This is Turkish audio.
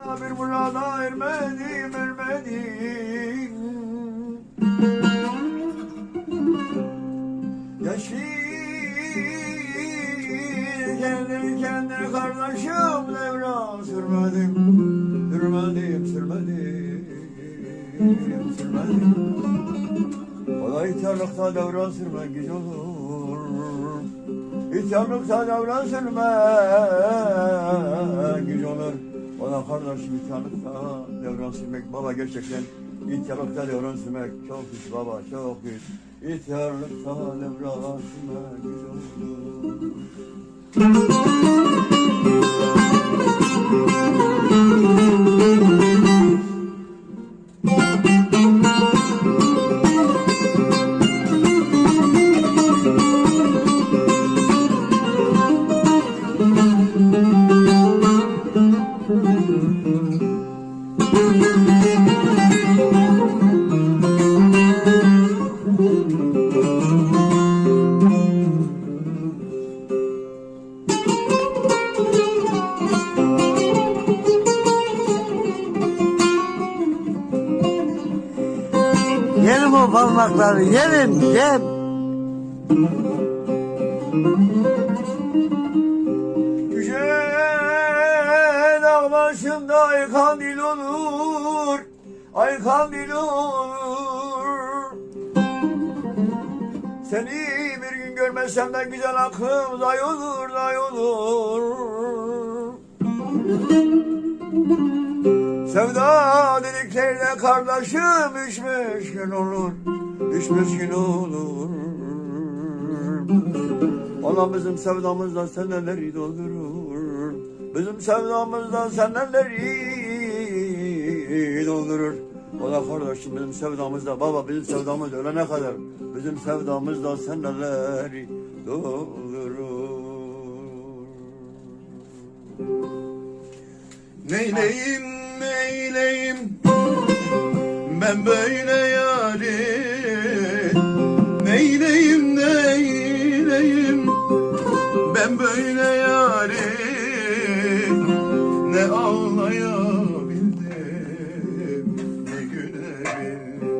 Bir burada ermedim ermedim Yaşlı kendi kendi kardeşim devran sürmedim Sürmedim sürmedim sürmedim. O da ihtiyarlıkta devran sürmek güç olur. İhtiyarlıkta devran sürmek güç olur O da kardeşim ihtiyarlıkta devran sürmek Baba gerçekten ihtiyarlıkta devran sürmek çok güç baba çok güç İhtiyarlıkta devran sürmek güç olur Yerim o parmakları, yerim, yem. Düşen dağ başında ay kandil olur Ay kandil olur Seni bir gün görmezsem de güzel aklım day olur day olur Sevda dediklerine kardeşim üç müşkün olur Üç müşkün olur. Ona bizim sevdamızdan seneleri doldurur Bizim sevdamızdan seneleri doldurur. O da kardeşim bizim sevdamızda Baba bizim sevdamız ölene kadar Bizim sevdamızdan seneleri doldurur. Neyleyim neyleyim? Ben böyle yâri. Neyleyim neyleyim? Ben böyle yâri. Ne ağlayabildim ne gülebildim.